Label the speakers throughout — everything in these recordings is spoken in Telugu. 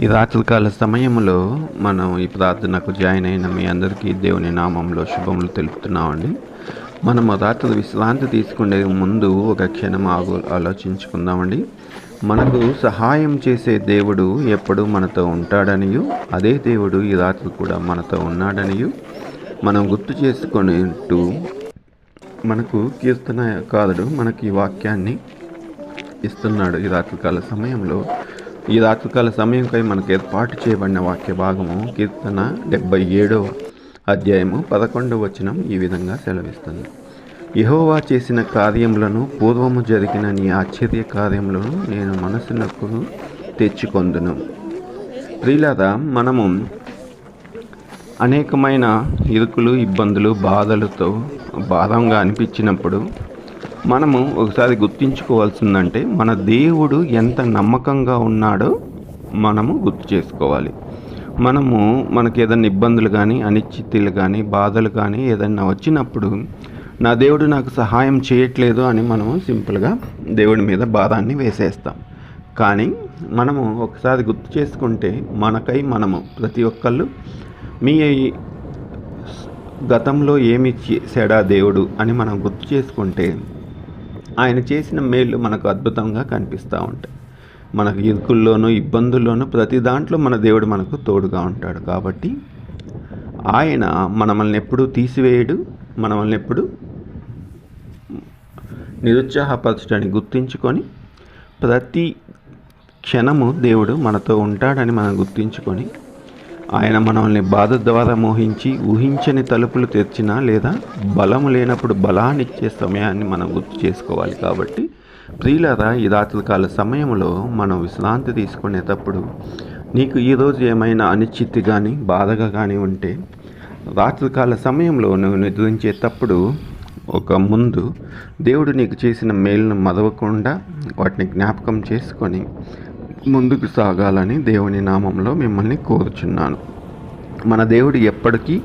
Speaker 1: ఈ రాత్రికాల సమయంలో మనం ఈ ప్రార్థనకు జాయిన్ అయిన మీ అందరికీ దేవుని నామంలో శుభములు తెలుపుతున్నామండి. మనం రాత్రి విశ్రాంతి తీసుకునే ముందు ఒక క్షణం ఆగు ఆలోచించుకుందామండి. మనకు సహాయం చేసే దేవుడు ఎప్పుడు మనతో ఉంటాడనియు అదే దేవుడు ఈ రాత్రి కూడా మనతో ఉన్నాడనియు మనం గుర్తు చేసుకునేట్టు మనకు కీర్తనకారుడు మనకి ఈ వాక్యాన్ని ఇస్తున్నాడు ఈ రాత్రికాల సమయంలో. ఈ రాత్రికాల సమయంకై మనకు ఏర్పాటు చేయబడిన వాక్య భాగము కీర్తన డెబ్బై ఏడవ అధ్యాయము పదకొండవ వచనం ఈ విధంగా సెలవిస్తుంది. యహోవా చేసిన కార్యములను పూర్వము జరిగిన నీ ఆశ్చర్య కార్యములను నేను మనసునకు తెచ్చుకొందును. ప్రియులారా మనము అనేకమైన ఇరుకులు ఇబ్బందులు బాధలతో భారంగా అనిపించినప్పుడు మనము ఒకసారి గుర్తించుకోవాల్సిందంటే మన దేవుడు ఎంత నమ్మకంగా ఉన్నాడో మనము గుర్తు చేసుకోవాలి. మనము మనకి ఏదైనా ఇబ్బందులు కానీ అనిశ్చితులు కానీ బాధలు కానీ ఏదైనా వచ్చినప్పుడు నా దేవుడు నాకు సహాయం చేయట్లేదు అని మనము సింపుల్గా దేవుడి మీద భారాన్ని వేసేస్తాం. కానీ మనము ఒకసారి గుర్తు చేసుకుంటే మనకై మనము ప్రతి ఒక్కళ్ళు మీ గతంలో ఏమి చేశాడా దేవుడు అని మనం గుర్తు చేసుకుంటే ఆయన చేసిన మేళ్ళు మనకు అద్భుతంగా కనిపిస్తూ ఉంటాయి. మనకు ఇరుకుల్లోనూ ఇబ్బందుల్లోనూ ప్రతి దాంట్లో మన దేవుడు మనకు తోడుగా ఉంటాడు. కాబట్టి ఆయన మనల్ని ఎప్పుడు తీసివేయడు మనల్ని ఎప్పుడు నిరుత్సాహపరచడాన్ని గుర్తించుకొని ప్రతి క్షణము దేవుడు మనతో ఉంటాడని మనం గుర్తించుకొని ఆయన మనల్ని బాధ ద్వారా మోహించి ఊహించని తలుపులు తెరిచినా లేదా బలము లేనప్పుడు బలాన్నిచ్చే సమయాన్ని మనం గుర్తు చేసుకోవాలి కాబట్టి ప్రియులరా ఈ రాత్రికాల సమయంలో మనం విశ్రాంతి తీసుకునేటప్పుడు నీకు ఈరోజు ఏమైనా అనిశ్చితి కానీ బాధగా కానీ ఉంటే రాత్రికాల సమయంలో నువ్వు నిద్రించేటప్పుడు ఒక ముందు దేవుడు నీకు చేసిన మేలును మదవకుండా వాటిని జ్ఞాపకం చేసుకొని ముందుకు సాగాలని దేవుని నామంలో మిమ్మల్ని కోరుచున్నాను. మన దేవుడు ఎప్పటికీ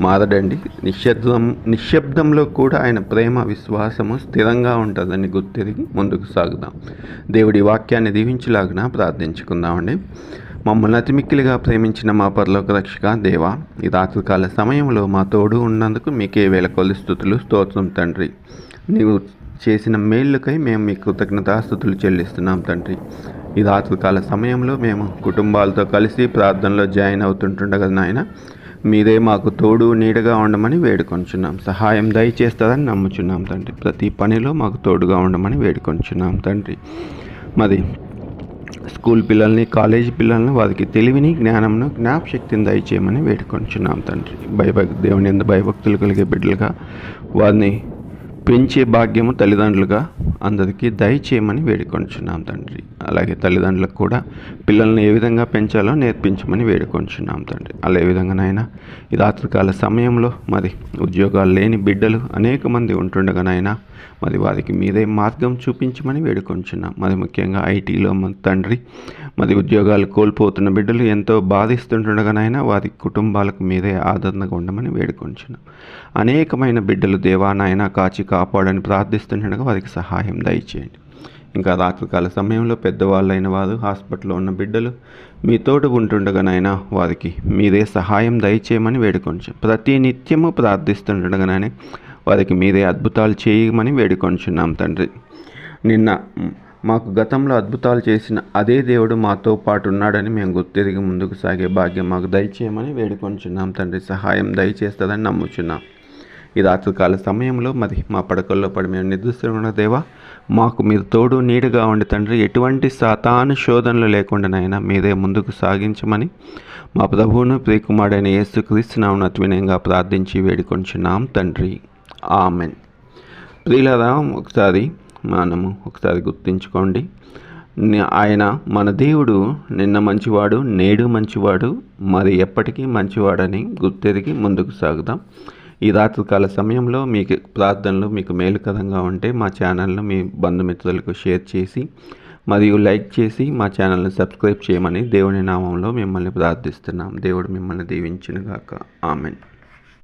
Speaker 1: మారడండి. నిశ్శబ్దం నిశ్శబ్దంలో కూడా ఆయన ప్రేమ విశ్వాసము స్థిరంగా ఉంటుందని గుర్తిరిగి ముందుకు సాగుదాం. దేవుడి వాక్యాన్ని దీవించులాగిన ప్రార్థించుకుందామండి. మమ్మల్ని అతిమిక్కిలిగా ప్రేమించిన మా పరలోక రక్షక దేవ ఈ రాత్రికాల సమయంలో మా తోడు ఉన్నందుకు మీకే వేల కొలి స్థుతులు స్తోత్రం తండ్రి. నీవు చేసిన మేళ్ళుకై మేము మీ కృతజ్ఞతాస్థుతులు చెల్లిస్తున్నాం తండ్రి. ఈ రాత్రికాల సమయంలో మేము కుటుంబాలతో కలిసి ప్రార్థనలో జాయిన్ అవుతుంటుండగా నాయన మీరే మాకు తోడు నీడగా ఉండమని వేడుకొంచున్నాం. సహాయం దయచేస్తారని నమ్ముచున్నాం తండ్రి. ప్రతి పనిలో మాకు తోడుగా ఉండమని వేడుకొంచున్నాం తండ్రి. మరి స్కూల్ పిల్లల్ని కాలేజీ పిల్లల్ని వారికి తెలివిని జ్ఞానంను జ్ఞాపశక్తిని దయచేయమని వేడుకొంచున్నాం తండ్రి. భయభక్తి దేవుని ఎంత భయభక్తులు కలిగే బిడ్డలుగా వారిని పెంచే భాగ్యము తల్లిదండ్రులుగా అందరికీ దయచేయమని వేడుకొంచున్నాం తండ్రి. అలాగే తల్లిదండ్రులకు కూడా పిల్లల్ని ఏ విధంగా పెంచాలో నేర్పించమని వేడుకొంచున్నాం తండ్రి. అలా విధంగా విధంగానైనా ఈ రాత్రికాల సమయంలో మరి ఉద్యోగాలు లేని బిడ్డలు అనేక మంది ఉంటుండగానైనా మరి వారికి మీదే మార్గం చూపించమని వేడుకొంచున్నాం. మరి ముఖ్యంగా ఐటీలో మన తండ్రి మరి ఉద్యోగాలు కోల్పోతున్న బిడ్డలు ఎంతో బాధిస్తుండగానైనా వారి కుటుంబాలకు మీదే ఆదరణగా ఉండమని వేడుకొంచును. అనేకమైన బిడ్డలు దేవానాయన కాచి కాపాడని ప్రార్థిస్తుండగా వారికి సహాయం దయచేయండి. ఇంకా రాత్రికాల సమయంలో పెద్దవాళ్ళైన వారు హాస్పిటల్లో ఉన్న బిడ్డలు మీ తోడు ఉంటుండగానైనా వారికి మీరే సహాయం దయచేయమని వేడుకొంచు ప్రతి నిత్యము ప్రార్థిస్తుండగానే వారికి మీరే అద్భుతాలు చేయమని వేడుకొంచున్నాం తండ్రి. నిన్న మాకు గతంలో అద్భుతాలు చేసిన అదే దేవుడు మాతో పాటు ఉన్నాడని మేము గుర్తిరిగి ముందుకు సాగే భాగ్యం మాకు దయచేయమని వేడుకొంచున్నాం. తండ్రి సహాయం దయచేస్తుందని నమ్ముచున్నాం. ఈ రాత్రికాల సమయంలో మరి మా పడకల్లో పడి మేము నిద్రిస్తున్న దేవా మాకు మీరు తోడు నీడుగా ఉండి తండ్రి ఎటువంటి సాతాను శోధనలు లేకుండానైనా మీరే ముందుకు సాగించమని మా ప్రభువును ప్రియకుమారుడైన యేసు క్రీస్తునామను అత్వినయంగా ప్రార్థించి వేడుకొంచున్నాం తండ్రి. ఆమెన్. ప్రియులరా ఒకసారి మనము ఒకసారి గుర్తుంచుకోండి. ఆయన మన దేవుడు నిన్న మంచివాడు నేడు మంచివాడు మరి ఎప్పటికీ మంచివాడని గుర్తెరిగి ముందుకు సాగుదాం. ఈ రాత్రికాల సమయంలో మీకు ప్రార్థనలు మీకు మేలుకరంగా ఉంటే మా ఛానల్ను మీ బంధుమిత్రులకు షేర్ చేసి మరియు లైక్ చేసి మా ఛానల్ని సబ్స్క్రైబ్ చేయమని దేవుని నామంలో మిమ్మల్ని ప్రార్థిస్తున్నాం. దేవుడు మిమ్మల్ని దీవించినగాక. ఆమెన్.